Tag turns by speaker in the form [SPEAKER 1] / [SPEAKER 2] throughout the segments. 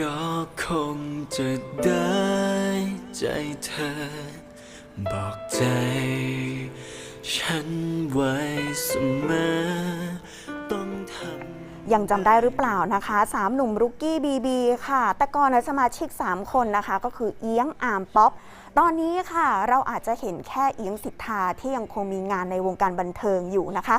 [SPEAKER 1] ก็คงจะได้ใจเธอ บอกใจฉันไว้เสมอต้องทำ
[SPEAKER 2] ยังจำได้หรือเปล่านะคะสามหนุ่มรุกกี้บีบีค่ะ แต่ก่อนนะสมาชิก 3 คนนะคะ ก็คือเอียงอามป๊อป ตอนนี้ค่ะ เราอาจจะเห็นแค่เอียงสิทธาที่ยังคงมีงานในวงการบันเทิงอยู่นะคะ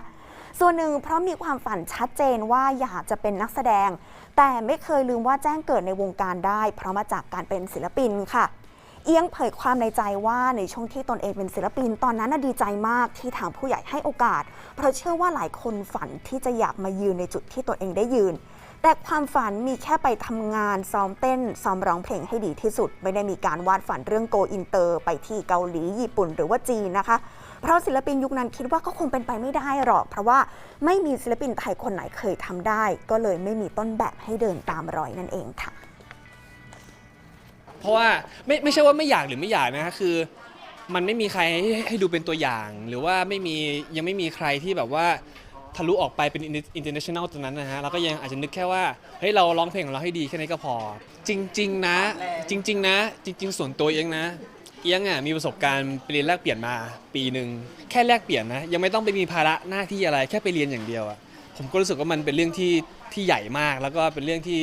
[SPEAKER 2] ส่วนหนึ่งเพราะมีความฝันชัดเจนว่าอยากจะเป็นนักแสดง แต่ไม่เคยลืมว่าแจ้งเกิดในวงการได้ เพราะมาจากการเป็นศิลปินค่ะ เอียงเผยความในใจว่าในช่วงที่ตนเองเป็นศิลปิน ตอนนั้นดีใจมากที่ทางผู้ใหญ่ให้โอกาส เพราะเชื่อว่าหลายคนฝันที่จะอยากมายืนในจุดที่ตนเองได้ยืนแต่ความฝันมีแค่ไปทำงานซ้อมเต้น ซ้อมร้องเพลงให้ดีที่สุด ไม่ได้มีการวาดฝันเรื่องโกอินเตอร์ ไปที่เกาหลีญี่ปุ่นหรือว่าจีนนะคะ เพราะศิลปินยุคนั้นคิดว่าก็คงเป็นไปไม่ได้หรอก เพราะว่าไม่มีศิลปินไทยคนไหนเคยทำได้ ก็เลยไม่มีต้นแบบให้เดินตามรอยนั่นเองค่ะ
[SPEAKER 3] เพราะว่าไม่ไม่ใช่ว่าไม่อยากหรือไม่อยากนะฮะคือ มันไม่มีใครให้ให้ดูเป็นตัวอย่าง หรือว่าไม่มียังไม่มีใครที่แบบว่าทะลุออกไปเป็น international ตรงนั้นนะฮะเราก็ยังอาจจะนึกแค่ว่า เฮ้ย เราร้องเพลงของเราให้ดีแค่นี้ก็พอ จริง ๆ นะ จริง ๆ นะ จริง ๆ ส่วนตัวเองนะ เอียงอะมีประสบการณ์ไปเรียนแลกเปลี่ยนมาปีหนึ่งแค่แลกเปลี่ยนนะยังไม่ต้องไปมีภาระหน้าที่อะไรแค่ไปเรียนอย่างเดียวอะผมก็รู้สึกว่ามันเป็นเรื่องที่ที่ใหญ่มาก แล้วก็เป็นเรื่องที่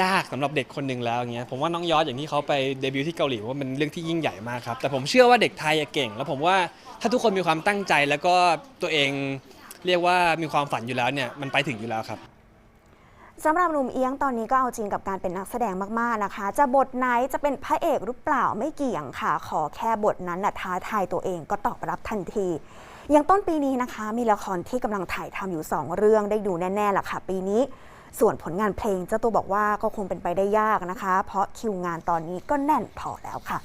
[SPEAKER 3] ยากสำหรับเด็กคนหนึ่งแล้วอย่างเงี้ยผมว่าน้องยอดอย่างที่เขาไปเดบิวต์ที่เกาหลีว่ามันเรื่องที่ยิ่งใหญ่มากครับแต่ผมเชื่อว่าเด็กไทยอะเก่ง แล้วผมว่าถ้าทุกคนมีความตั้งใจแล้วก็ตัวเองเรียกว่ามีความฝันอยู่แล้วเนี่ยมันไปถึงอยู่แล้วครับ
[SPEAKER 2] สำหรับหนุ่มเอียงตอนนี้ก็เอาจริงกับการเป็นนักแสดงมากๆนะคะ จะบทไหนจะเป็นพระเอกหรือเปล่าไม่เกี่ยงค่ะ ขอแค่บทนั้นน่ะท้าทายตัวเองก็ตอบรับทันทีอย่างต้นปีนี้นะคะ มีละครที่กำลังถ่ายทำอยู่ 2 เรื่องได้ดูแน่ๆล่ะค่ะ ปีนี้ ส่วนผลงานเพลงเจ้าตัวบอกว่าก็คงเป็นไปได้ยากนะคะ เพราะคิวงานตอนนี้ก็แน่นพอแล้วค่ะ